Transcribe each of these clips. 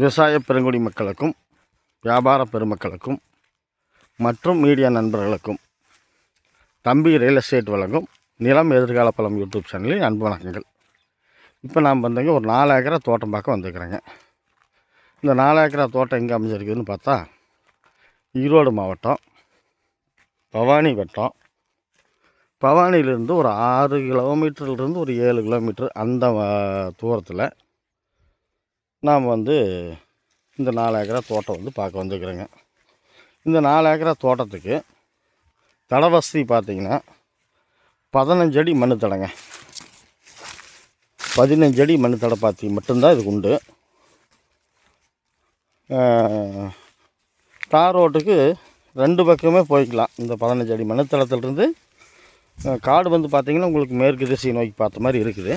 விவசாய பெருங்குடி மக்களுக்கும் வியாபார பெருமக்களுக்கும் மற்றும் மீடியா நண்பர்களுக்கும் தம்பி ரியல் எஸ்டேட் வழங்கும் நிலம் எதிர்கால பழம் யூடியூப் சேனலில் அன்பு வணக்கங்கள். இப்போ நாம் வந்தங்க ஒரு நாலு ஏக்கரா தோட்டம் பார்க்க வந்துருக்குறேங்க. இந்த நாலு ஏக்கரா தோட்டம் எங்கே அமைஞ்சிருக்குதுன்னு பார்த்தா ஈரோடு மாவட்டம் பவானி வட்டம். பவானியிலேருந்து ஒரு ஆறு கிலோமீட்டர்லேருந்து ஒரு ஏழு கிலோமீட்டர் அந்த தூரத்தில் நாம் வந்து இந்த நாலு ஏக்கரா தோட்டம் வந்து பார்க்க வந்துருக்குறேங்க. இந்த நாலு ஏக்கரா தோட்டத்துக்கு தட வசதி பார்த்தீங்கன்னா பதினஞ்சு அடி தடைங்க. பதினஞ்சு அடி தடை பாத்தி மட்டும்தான் இதுக்கு உண்டு. தார் ரோட்டுக்கு ரெண்டு பக்கமே போய்க்கலாம். இந்த பதினஞ்சு அடி மண் தளத்துலேருந்து காடு வந்து பார்த்திங்கன்னா உங்களுக்கு மேற்கு திசை நோக்கி பார்த்த மாதிரி இருக்குது.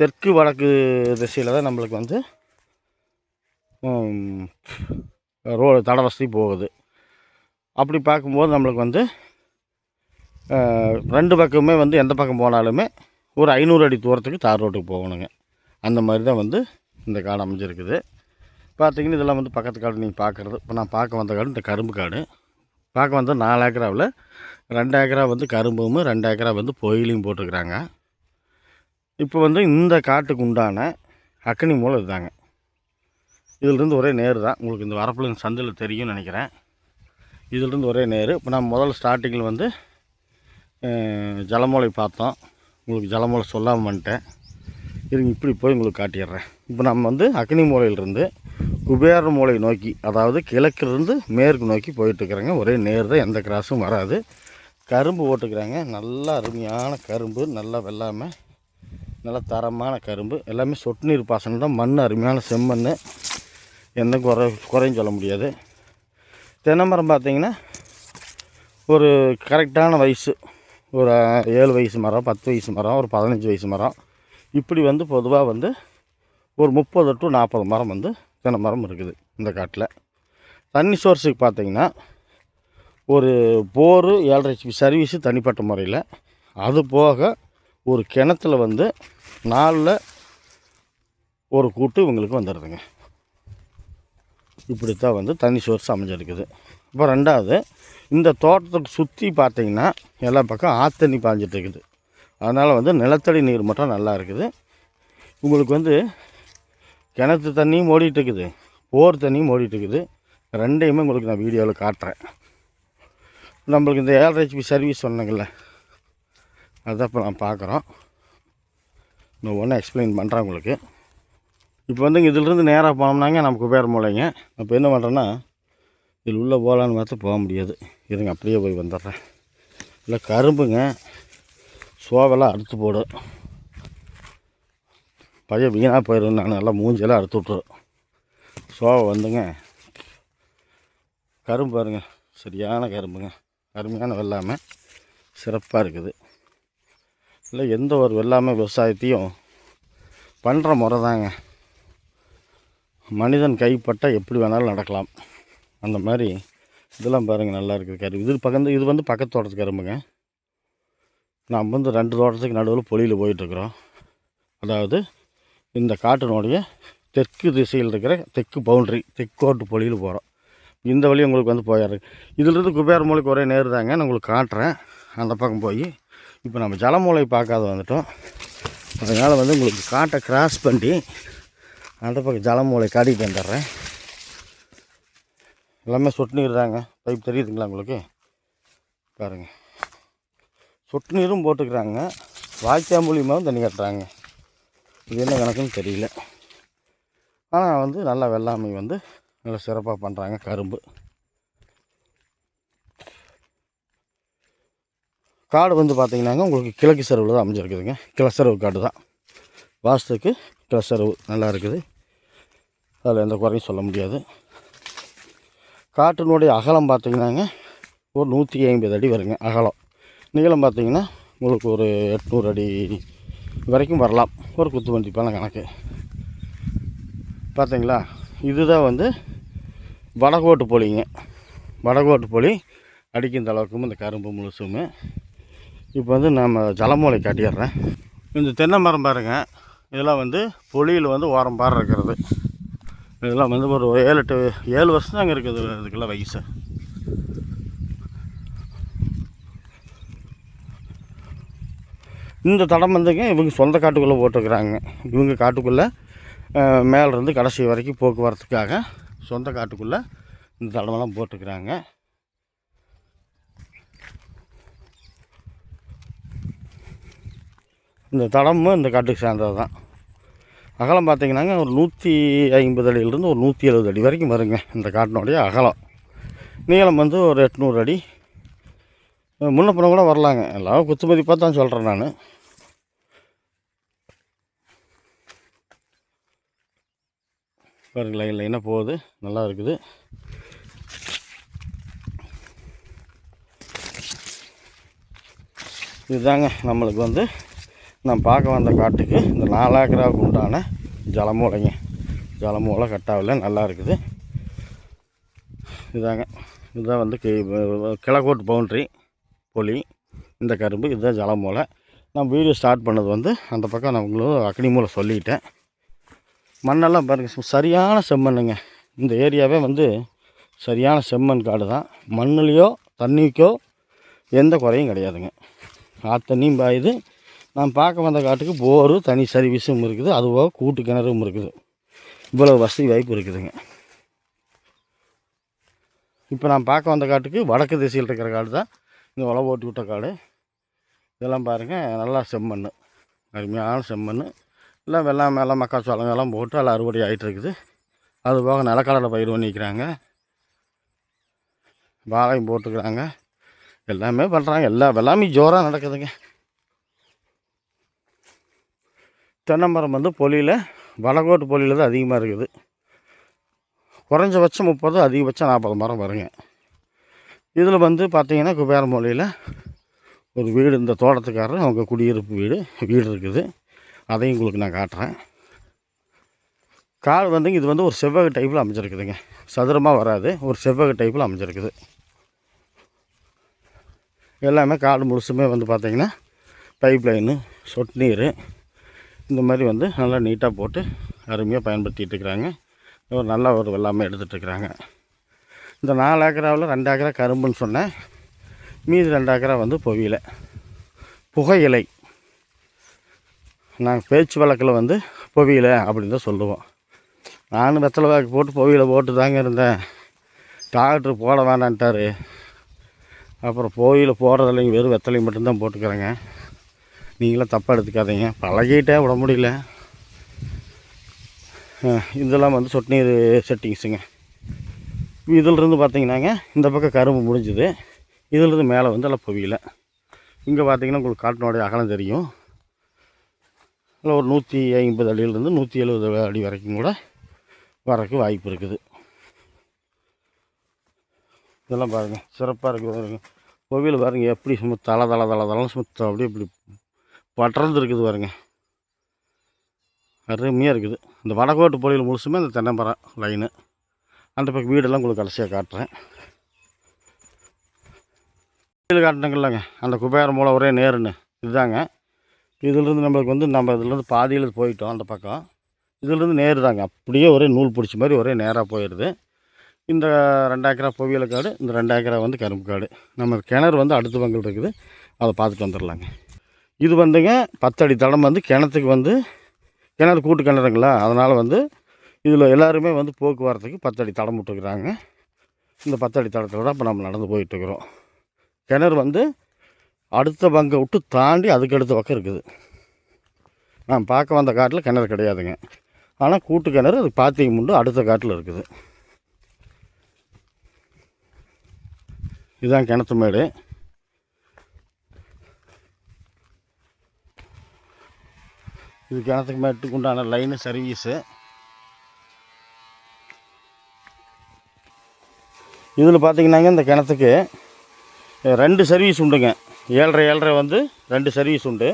தெற்கு வடக்கு திசையில் தான் நம்மளுக்கு வந்து ரோடு தட வசதி போகுது. அப்படி பார்க்கும்போது நம்மளுக்கு வந்து ரெண்டு பக்கமே வந்து எந்த பக்கம் போனாலுமே ஒரு ஐநூறு அடி தூரத்துக்கு தார் ரோட்டுக்கு போகணுங்க. அந்த மாதிரி தான் வந்து இந்த காடு அமைஞ்சிருக்குது. பார்த்தீங்கன்னா இதெல்லாம் வந்து பக்கத்து காடு நீங்கள் பார்க்குறது. இப்போ நான் பார்க்க வந்த காடு இந்த கரும்பு காடு. பார்க்க வந்த நாலு ஏக்கராவில் ரெண்டு ஏக்கரா வந்து கரும்பும் ரெண்டு ஏக்கரா வந்து பொயிலையும் போட்டிருக்கிறாங்க. இப்போ வந்து இந்த காட்டுக்கு உண்டான அக்கனி மூலம் இதுதாங்க. இதிலிருந்து ஒரே நேர் தான் உங்களுக்கு இந்த வரப்பில் சந்தையில் சந்தில் தெரியும்னு நினைக்கிறேன். இதிலிருந்து ஒரே நேர். இப்போ நான் முதல்ல ஸ்டார்டிங்கில் வந்து ஜலமூலை பார்த்தோம். உங்களுக்கு ஜலமூலை சொல்லாமல் வந்துட்டேன். இருங்க இப்படி போய் உங்களுக்கு காட்டிடுறேன். இப்போ நம்ம வந்து அக்னி மூலையிலிருந்து குபேர மூலை நோக்கி அதாவது கிழக்கிலிருந்து மேற்கு நோக்கி போயிட்டுருக்குறேங்க. ஒரே நேர் தான் எந்த கிராஸும் வராது. கரும்பு போட்டுக்கிறாங்க. நல்லா அருமையான கரும்பு நல்லா வெள்ளாமை. நல்ல தரமான கரும்பு. எல்லாமே சொட்டு நீர் பாசனம் தான். மண் அருமையான செம்மண். எந்த குறை குறையும் சொல்ல முடியாது. தென்னை மரம் பார்த்தீங்கன்னா ஒரு கரெக்டான வயசு. ஒரு ஏழு வயசு மரம் பத்து வயசு மரம் ஒரு பதினஞ்சு வயசு மரம். இப்படி வந்து பொதுவாக வந்து ஒரு முப்பது டு நாற்பது மரம் வந்து தென்னை மரம் இருக்குது இந்த காட்டில். தண்ணி சோர்ஸுக்கு பார்த்தீங்கன்னா ஒரு போரு ஏழரை சர்வீஸு தனிப்பட்ட முறையில். அது போக ஒரு கிணத்துல வந்து நாலில் ஒரு கூட்டு இவங்களுக்கு வந்துடுதுங்க. இப்படித்தான் வந்து தண்ணி சோர்ஸ் அமைஞ்சிருக்குது. இப்போ ரெண்டாவது இந்த தோட்டத்துக்கு சுற்றி பார்த்தீங்கன்னா எல்லா பக்கம் ஆத்தண்ணி பாஞ்சிட்டு அதனால் வந்து நிலத்தடி நீர் மட்டும் நல்லா இருக்குது. உங்களுக்கு வந்து கிணத்து தண்ணியும் ஓடிட்டுருக்குது. போர் தண்ணியும் ஓடிட்டுருக்குது. ரெண்டையுமே உங்களுக்கு நான் வீடியோவில் காட்டுறேன். நம்மளுக்கு இந்த ஏழரை ஹெச்பி சர்வீஸ் சொன்னேங்கள்ல அதை இப்போ நான் பார்க்குறோம். இன்னும் ஒன்று எக்ஸ்பிளைன் பண்ணுறேன் உங்களுக்கு. இப்போ வந்து இதிலிருந்து நேராக போனோம்னாங்க நமக்கு குபேர மூலைங்க. அப்போ என்ன பண்ணுறேன்னா இதில் உள்ளே போகலான்னு பார்த்து போக முடியாது. இதுங்க அப்படியே போய் வந்துடுறேன். இல்லை கரும்புங்க. சோவெல்லாம் அறுத்து போடும் பழைய வீணாக போயிடும் நான் நல்லா மூஞ்செல்லாம் அறுத்து விட்ருவேன் சோவை வந்துங்க. கரும்பு பாருங்க சரியான கரும்புங்க. அருமையான வெள்ளாமை. சிறப்பாக இருக்குது. இல்லை எந்த ஒரு வெள்ளாமை விவசாயத்தையும் பண்ணுற முறை தாங்க மனிதன் கைப்பட்டால் எப்படி வேணாலும் நடக்கலாம். அந்த மாதிரி இதெல்லாம் பாருங்கள் நல்லா இருக்குது கரும்பு இது பக்கம் இது வந்து பக்கத்து தோட்டத்து கரும்புங்க. நாம் வந்து ரெண்டு தோட்டத்துக்கு நடுவில் பொலியில் போயிட்டுருக்குறோம். அதாவது இந்த காட்டினுடைய தெற்கு திசையில் இருக்கிற தெற்கு பவுண்ட்ரி தெற்கோட்டு பொலியில் போகிறோம் இந்த வழி உங்களுக்கு வந்து போயிடுறது இதிலிருந்து குபேர மூலைக்கு ஒரே நேர் தாங்க நான் உங்களுக்கு காட்டுறேன். அந்த பக்கம் போய் இப்போ நம்ம ஜலமூலை பார்க்காத வந்துட்டோம். அதனால் வந்து உங்களுக்கு காட்டை கிராஸ் பண்ணி அந்த பக்கம் ஜலமூலை காட்டிட்டு வந்துடுறேன். எல்லாமே சொட்டு நீர் தாங்க பைப் தெரியுதுங்களா உங்களுக்கு? பாருங்கள் சொட்டு நீரும் போட்டுக்கிறாங்க வாய்க்கா மூலியமாகவும் தண்ணி கட்டுறாங்க. இது என்ன கணக்குன்னு தெரியல. ஆனால் வந்து நல்லா வெள்ளாமை வந்து நல்லா சிறப்பாக பண்ணுறாங்க கரும்பு. காடு வந்து பார்த்தீங்கன்னாங்க உங்களுக்கு கிழக்கு செருவில் தான் அமைஞ்சிருக்குதுங்க. கிளசரவு காடு தான். வாஸ்துக்கு கிளசரவு நல்லா இருக்குது. அதில் எந்த குறையும் சொல்ல முடியாது. காட்டினுடைய அகலம் பார்த்தீங்கன்னாங்க ஒரு நூற்றி ஐம்பது அடி வருங்க அகலம். நீளம் பார்த்தீங்கன்னா உங்களுக்கு ஒரு எட்நூறு அடி வரைக்கும் வரலாம். ஒரு குத்து வண்டிப்பான கணக்கு. பார்த்தீங்களா? இதுதான் வந்து வடகோட்டு போலிங்க. வடகோட்டு போலி அடிக்கின்ற அளவுக்கும் இந்த கரும்பு முழுசுமே இப்போ வந்து நம்ம ஜலமூலை காட்டிடுறேன். இந்த தென்னை மரம் பாருங்க. இதெல்லாம் வந்து பொலியில் வந்து ஓரம் பாரு இருக்கிறது. இதெல்லாம் வந்து ஒரு ஏழு எட்டு ஏழு வருஷம் தாங்க இருக்குது இதுக்கெல்லாம் வயசு. இந்த தடம் வந்துங்க இவங்க சொந்த காட்டுக்குள்ளே போட்டுருக்குறாங்க இவங்க காட்டுக்குள்ளே மேலேருந்து கடைசி வரைக்கும் போக்குவரத்துக்காக சொந்த காட்டுக்குள்ளே இந்த தடமெல்லாம் போட்டுக்கிறாங்க. இந்த தடமும் இந்த காட்டுக்கு சேர்ந்தது தான். அகலம் பார்த்திங்கனாங்க ஒரு நூற்றி ஐம்பது அடியிலேருந்து ஒரு நூற்றி எழுபது அடி வரைக்கும் வருங்க இந்த காட்டினுடைய அகலம். நீளம் வந்து ஒரு எட்நூறு அடி. முன்ன பின்ன கூட வரலாங்க. எல்லாம் குத்து மதிப்பாக தான் சொல்கிறேன் நான். பாருங்க லைன் லைனாக போகுது? நல்லா இருக்குது. இதுதாங்க நம்மளுக்கு வந்து நான் பார்க்க வந்த காட்டுக்கு இந்த நாலு ஏக்கராவுக்கு உண்டான ஜலமூலைங்க. ஜலமூலை கட்டாவில் நல்லா இருக்குது. இதாங்க. இதுதான் வந்து கி- கிழக்கோட்டு பவுண்ட்ரி பொலி இந்த கரும்பு இதுதான் ஜலமூலை. நான் வீடியோ ஸ்டார்ட் பண்ணது வந்து அந்த பக்கம் நான் உங்களுக்கு அக்னி மூலை சொல்லிட்டேன். மண்ணெல்லாம் பாருங்கள் சரியான செம்மண்ணுங்க. இந்த ஏரியாவே வந்து சரியான செம்மண் காடு தான். மண்ணுலேயோ தண்ணிக்கோ எந்த குறையும் கிடையாதுங்க. ஆத்தண்ணியும் பாயுது நான் பார்க்க வந்த காட்டுக்கு போரு தனி சர்வீஸும் இருக்குது. அதுபோக கூட்டு கிணறும் இருக்குது. இவ்வளோ வசதி வாய்ப்பு இருக்குதுங்க. இப்போ நான் பார்க்க வந்த காட்டுக்கு வடக்கு திசையில் இருக்கிற காடு தான். இந்த உழவு ஓட்டி விட்ட காடு. இதெல்லாம் பாருங்கள் நல்லா செம்மண். அருமையான செம்மண். எல்லாம் வெள்ளாமை எல்லாம் மக்காச்சோளம் எல்லாம் போட்டு எல்லாம் அறுவடை ஆகிட்டு இருக்குது. அது போக நிலக்கடலை பயிர் பண்ணிக்கிறாங்க. வாழையும் போட்டுக்கிறாங்க. எல்லாமே பண்ணுறாங்க எல்லா எல்லாமே ஜோராக நடக்குதுங்க. தென்னமரம் வந்து பொலியில் வடகோட்டு பொலியில் தான் அதிகமாக இருக்குது. குறைஞ்சபட்சம் முப்பது அதிகபட்சம் நாற்பது மரம் வருங்க. இதில் வந்து பார்த்திங்கன்னா குபேரமொழியில் ஒரு வீடு இந்த தோட்டத்துக்காரர் அவங்க குடியிருப்பு வீடு வீடு இருக்குது. அதையும் உங்களுக்கு நான் காட்டுறேன். காடு வந்துங்க இது வந்து ஒரு செவ்வக டைப்பில் அமைஞ்சிருக்குதுங்க. சதுரமாக வராது ஒரு செவ்வக டைப்பில் அமைஞ்சிருக்குது. எல்லாமே காடு முழுசுமே வந்து பார்த்திங்கன்னா பைப் லைனு சொட்டு நீர் இந்த மாதிரி வந்து நல்லா நீட்டாக போட்டு அருமையாக பயன்படுத்திகிட்டு இருக்கிறாங்க. ஒரு நல்ல ஒரு வெள்ளாமை எடுத்துகிட்டு இருக்கிறாங்க. இந்த நாலு ஏக்கராவில் ரெண்டு ஏக்கரா கரும்புன்னு சொன்னேன். மீதி ரெண்டு ஏக்கரா வந்து புகையிலை புகையிலை நாங்கள் பேச்சு வழக்கில் வந்து புகையிலை அப்படின்னு தான் சொல்லுவோம். நானும் வெத்தலை வாக்கு போட்டு புகையிலை போட்டு தாங்க இருந்தேன். டாக்டர் போட வேணான்ட்டார். அப்புறம் புவியில் போடுறதில்லைங்க வெறும் வெத்தலையும் மட்டும்தான் போட்டுக்கிறேங்க. நீங்களாம் தப்பாக எடுத்துக்காதீங்க. பழகிட்டே விட முடியல. இதெல்லாம் வந்து சொட்டு நீர் செட்டிங்ஸுங்க. இதிலிருந்து பார்த்தீங்கன்னாங்க இந்த பக்கம் கரும்பு முடிஞ்சுது. இதிலிருந்து மேலே வந்து எல்லாம் புவியில். இங்கே பார்த்தீங்கன்னா உங்களுக்கு காட்டினுடைய அகலம் தெரியும். இல்லை ஒரு நூற்றி ஐம்பது அடியிலேருந்து நூற்றி எழுபது அடி வரைக்கும் கூட வரக்கு வாய்ப்பு இருக்குது. இதெல்லாம் பாருங்கள் சிறப்பாக இருக்குது பாருங்கள் கோவில் பாருங்கள் எப்படி சும்மா தலை தலை தலை தலை சுத்தம் அப்படியே இப்படி வட்டர்ந்து இருக்குது பாருங்க. அருமையாக இருக்குது. இந்த வடகோட்டு பொழியில் முழுசுமே இந்த தென்னமரம் லைனு அந்த பக்கம் வீடெல்லாம் உங்களுக்கு கடைசியாக காட்டுறேன். வீடு காட்டினங்கள்லங்க அந்த குபேர மூலம் ஒரே நேருன்னு. இதுதாங்க. இதிலிருந்து நம்மளுக்கு வந்து நம்ம இதுலேருந்து பாதியில் போயிட்டோம் அந்த பக்கம். இதிலிருந்து நேரு தாங்க அப்படியே ஒரே நூல் பிடிச்ச மாதிரி ஒரே நேராக போயிடுது இந்த ரெண்டு ஏக்கரா புவியில காடு இந்த ரெண்டு ஏக்கரா வந்து கரும்பு காடு. நம்ம கிணறு வந்து அடுத்த பங்கில் இருக்குது. அதை பார்த்துட்டு வந்துடலாங்க. இது வந்துங்க பத்தடி தடம் வந்து கிணத்துக்கு வந்து கிணறு கூட்டு கிணறுங்களா? அதனால் வந்து இதில் எல்லாருமே வந்து போக்குவரத்துக்கு பத்தடி தடம் விட்டுக்கிறாங்க இந்த பத்தடி தடத்தோட இப்போ நம்ம நடந்து போயிட்டுருக்குறோம். கிணறு வந்து அடுத்த பங்கை விட்டு தாண்டி அதுக்கு அடுத்த பக்கம் இருக்குது. நான் பார்க்க வந்த காட்டில் கிணறு கிடையாதுங்க. ஆனால் கூட்டு கிணறு அது பாத்திங்க முண்டு அடுத்த காட்டில் இருக்குது. இதுதான் கிணத்து மேடு. இது கிணத்துக்கு மேட்டுக்கு உண்டான லைனு சர்வீஸு இதில் பார்த்தீங்கன்னாங்க இந்த கிணத்துக்கு ரெண்டு சர்வீஸ் உண்டுங்க. ஏழரை ஏழரை வந்து ரெண்டு சர்வீஸ் உண்டு.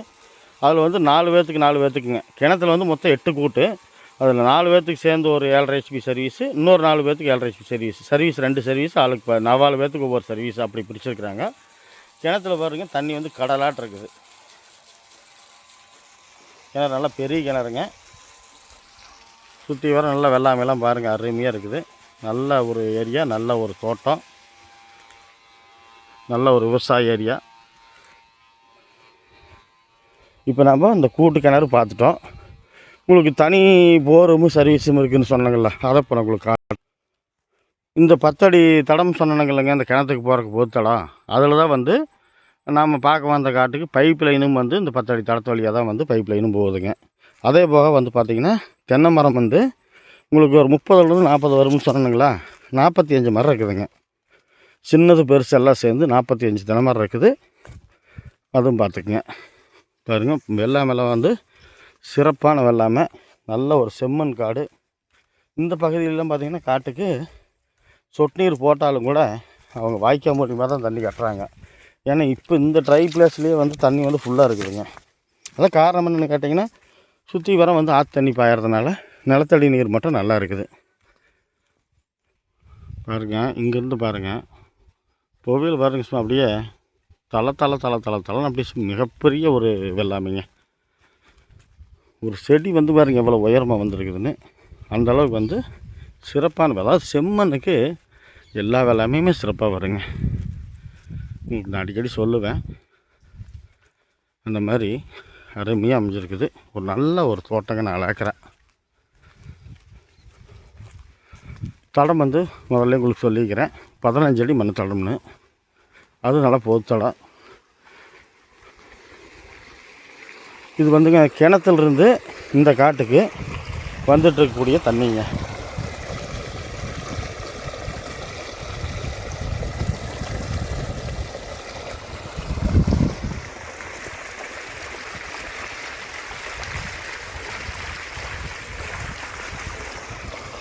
அதில் வந்து நாலு பேர்த்துக்கு நாலு பேர்த்துக்குங்க கிணத்துல வந்து மொத்தம் எட்டு கூட்டு. அதில் நாலு பேர்த்துக்கு சேர்ந்து ஒரு ஏழரை ஹெச்பி சர்வீஸு இன்னொரு நாலு பேர்த்துக்கு ஏழரை ஹெச்பி சர்வீஸ் சர்வீஸ் ரெண்டு சர்வீஸ் ஆளுக்கு நாலு பேர்த்துக்கு ஒவ்வொரு சர்வீஸ் அப்படி பிடிச்சிருக்கிறாங்க. கிணத்துல பாருங்கள் தண்ணி வந்து கடலாட்டு இருக்குது கிணறு நல்லா பெரிய கிணறுங்க. சுற்றி வர நல்லா வெள்ளாமையெல்லாம் பாருங்கள் அருமையாக இருக்குது. நல்ல ஒரு ஏரியா நல்ல ஒரு தோட்டம். நல்ல ஒரு விவசாய ஏரியா. இப்போ நம்ம இந்த கூட்டு கிணறு பார்த்துட்டோம். உங்களுக்கு தனி போரும் சர்வீஸும் இருக்குதுன்னு சொன்னாங்கல்ல அதை இப்போ உங்களுக்கு இந்த பத்தடி தடம் சொன்னாங்கல்லங்க அந்த கிணத்துக்கு போகிறக்கு பொது தடம் அதில் தான் வந்து நாம் பார்க்க வந்த காட்டுக்கு பைப் லைனும் வந்து இந்த பத்தடி தடத்து வழியாக தான் வந்து பைப் லைனும் போகுதுங்க. அதே போக வந்து பார்த்திங்கன்னா தென்னை மரம் வந்து உங்களுக்கு ஒரு முப்பதுலேருந்து நாற்பது வரும்னு சொன்னேங்களா நாற்பத்தி அஞ்சு மரம் இருக்குதுங்க. சின்னது பெருசு எல்லாம் சேர்ந்து நாற்பத்தி அஞ்சு தென்னை மரம் இருக்குது. அதுவும் பார்த்துக்குங்க. பாருங்க வெள்ளாமெல்லாம் வந்து சிறப்பான வெள்ளாமை. நல்ல ஒரு செம்மண் காடு. இந்த பகுதியிலலாம் பார்த்திங்கன்னா காட்டுக்கு சொட்டு நீர் போட்டாலும் கூட அவங்க வாய்க்கா மூலியமாக தான் தண்ணி கட்டுறாங்க. ஏன்னா இப்போ இந்த ட்ரை பிளேஸ்லேயே வந்து தண்ணி வந்து ஃபுல்லாக இருக்குதுங்க. அதான் காரணம் என்னென்னு கேட்டிங்கன்னா சுற்றி வர வந்து ஆற்று தண்ணி பாயறதுனால நிலத்தடி நீர் மட்டும் நல்லா இருக்குது. பாருங்க இங்கேருந்து பாருங்கள் புவியில் பாருங்க சும்மா அப்படியே தலை தலை தலை தலை தலைன்னு அப்படியே மிகப்பெரிய ஒரு வெள்ளாமைங்க. ஒரு செடி வந்து பாருங்க எவ்வளோ உயரமாக வந்திருக்குதுன்னு. அந்த அளவுக்கு வந்து சிறப்பான அதாவது செம்மண்ணுக்கு எல்லா வெள்ளாமையுமே சிறப்பாக வருங்க. உங்களுக்கு நான் அடிக்கடி சொல்லுவேன். அந்த மாதிரி அருமையாக அமைஞ்சிருக்குது. ஒரு நல்ல ஒரு தோட்டங்க நான் அழக்கிறேன் தடம் வந்து முதல்ல உங்களுக்கு சொல்லிக்கிறேன். பதினஞ்சு அடி மண் தடம்னு. அது நல்லா பொது தடம். இது வந்துங்க கிணத்துலேருந்து இந்த காட்டுக்கு வந்துட்டு இருக்கக்கூடிய தண்ணிங்க.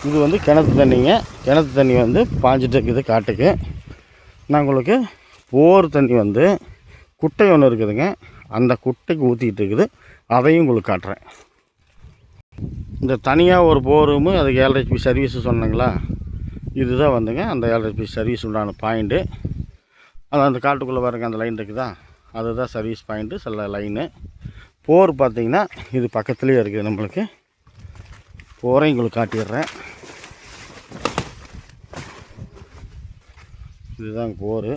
இது வந்து கிணத்து தண்ணிங்க. கிணத்து தண்ணி வந்து பாஞ்சிட்டு இருக்குது காட்டுக்கு. நான் உங்களுக்கு போர் தண்ணி வந்து குட்டை ஒன்று இருக்குதுங்க. அந்த குட்டைக்கு ஊற்றிக்கிட்டு இருக்குது. அதையும் உங்களுக்கு காட்டுறேன். இந்த தனியாக ஒரு போரும் அதுக்கு ஏழரை சர்வீஸ் சொன்னாங்களா? இதுதான் வந்துங்க. அந்த ஏழரை சர்வீஸ் உண்டான பாயிண்ட்டு அது அந்த காட்டுக்குள்ளே பாருங்க அந்த லைன் இருக்குதா? அதுதான் சர்வீஸ் பாயிண்ட்டு சில லைனு போர் பார்த்தீங்கன்னா இது பக்கத்துலேயே இருக்குது நம்மளுக்கு. போரையும் உங்களுக்கு காட்டிடுறேன். இதுதான் போர்.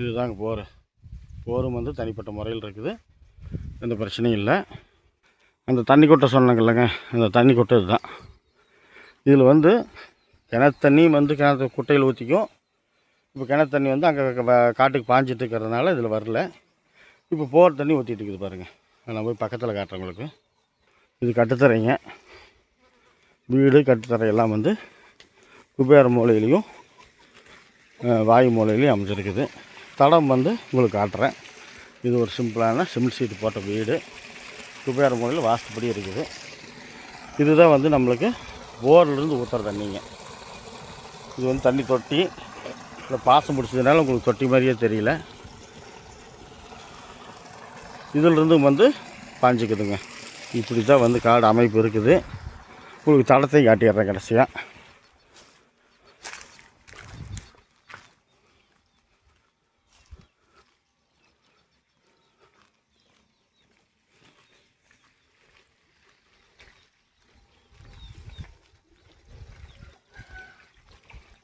இதுதாங்க போர். போரும் வந்து தனிப்பட்ட முறையில் இருக்குது. எந்த பிரச்சனையும் இல்லை. அந்த தண்ணி கொட்டை சொன்னாங்கல்லங்க. அந்த தண்ணி கொட்டை இதுதான் இதில் வந்து கிணத்து தண்ணி வந்து கிணத்து குட்டையில் ஊற்றிக்கும் இப்போ கிணத்து தண்ணி வந்து அங்கே காட்டுக்கு பாஞ்சிட்டு இருக்கிறதுனால இதில் வரல. இப்போ போர் தண்ணி ஊற்றிட்டு இருக்குது பாருங்கள் நான் போய் பக்கத்தில் காட்டுறேன் உங்களுக்கு. இது கட்டுத்தரைங்க. வீடு கட்டுத்தரை எல்லாம் வந்து குபேர மூலையிலையும் வாயு மூலையிலையும் அமைஞ்சிருக்குது. தடம் வந்து உங்களுக்கு காட்டுறேன். இது ஒரு சிம்பிளான சிமெண்ட் சீட்டு போட்ட வீடு. குபேர மூலையில் வாஸ்துப்படி இருக்குது. இதுதான் வந்து நம்மளுக்கு போர்லேருந்து ஊற்றுற தண்ணிங்க. இது வந்து தண்ணி தொட்டி. இல்லை பாசம் பிடிச்சதுனால உங்களுக்கு தொட்டி மாதிரியே தெரியல. இதிலிருந்து வந்து பாஞ்சிக்குதுங்க. இப்படி தான் வந்து காடு அமைப்பு இருக்குது. உங்களுக்கு தடத்தை காட்டிடுறேன் கடைசியாக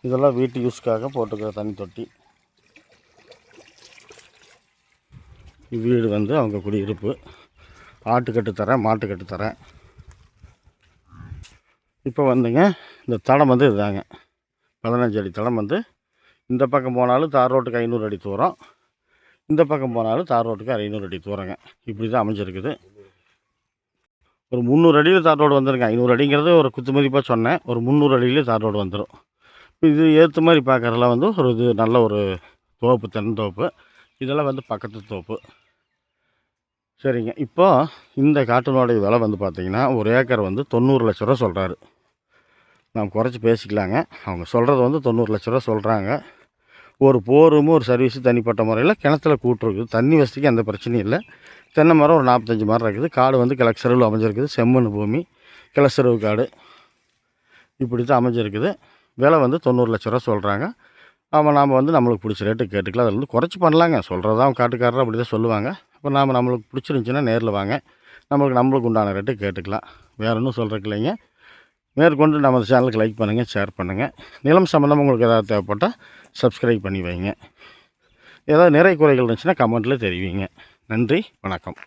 இதெல்லாம் வீட்டு யூஸ்க்காக போட்டுக்கிற தண்ணி தொட்டி. வீடு வந்து அவங்க குடியிருப்பு. ஆட்டுக்கட்டு தரேன் மாட்டுக்கட்டு தரேன். இப்போ வந்துங்க இந்த தடம் வந்து இதுதாங்க பதினஞ்சு அடி தடம் வந்து இந்த பக்கம் போனாலும் தார் ரோட்டுக்கு ஐநூறு அடி தூரம் இந்த பக்கம் போனாலும் தார் ரோட்டுக்கு ஐநூறு அடி தூரங்க. இப்படி தான் அமைஞ்சிருக்குது. ஒரு முந்நூறு அடியில் தார் ரோடு வந்துருங்க. ஐநூறு அடிங்கிறது ஒரு குத்து மதிப்பாக சொன்னேன். ஒரு முந்நூறு அடியிலே தார் ரோடு வந்துடும் இது ஏற்ற மாதிரி பார்க்குறதுலாம் வந்து ஒரு இது நல்ல ஒரு தோப்பு தென்னந்தோப்பு இதெல்லாம் வந்து பக்கத்து தோப்பு. சரிங்க. இப்போது இந்த காட்டினுடைய விலை வந்து பார்த்தீங்கன்னா ஒரு ஏக்கர் வந்து தொண்ணூறு லட்ச ரூபா சொல்கிறாரு நாம் குறைச்சி பேசிக்கலாங்க. அவங்க சொல்கிறது வந்து தொண்ணூறு லட்ச ரூபா சொல்கிறாங்க ஒரு போரும் ஒரு சர்வீஸு தனிப்பட்ட முறையில் கிணத்துல கூட்டுருக்குது. தண்ணி வசதிக்கு எந்த பிரச்சனையும் இல்லை. தென்னை மரம் ஒரு நாற்பத்தஞ்சு மரம் இருக்குது. காடு வந்து கிழக்கு செருவில் அமைஞ்சிருக்குது. செம்மண் பூமி கிளச்சரவு காடு இப்படி தான் அமைஞ்சிருக்குது. விலை வந்து தொண்ணூறு லட்ச ரூபா சொல்கிறாங்க ஆமாம் நாம் வந்து நம்மளுக்கு பிடிச்ச ரேட்டு கேட்டுக்கலாம். அதில் வந்து குறைச்சி பண்ணலாங்க. சொல்கிறதான் காட்டுக்காரர் அப்படி தான் சொல்லுவாங்க. அப்போ நாம் நம்மளுக்கு பிடிச்சிருந்துச்சின்னா நேரில் வாங்க. நம்மளுக்கு நம்மளுக்கு உண்டான ரேட்டு கேட்டுக்கலாம். வேறு ஒன்றும் சொல்கிறக்கு இல்லைங்க. மேற்கொண்டு நம்ம சேனலுக்கு லைக் பண்ணுங்கள் ஷேர் பண்ணுங்கள் நிலம் சம்மந்தமாக உங்களுக்கு ஏதாவது தேவைப்பட்டால் சப்ஸ்கிரைப் பண்ணி வைங்க. ஏதாவது நிறை குறைகள் இருந்துச்சுன்னா கமெண்ட்டில் தெரிவிங்க. நன்றி வணக்கம்.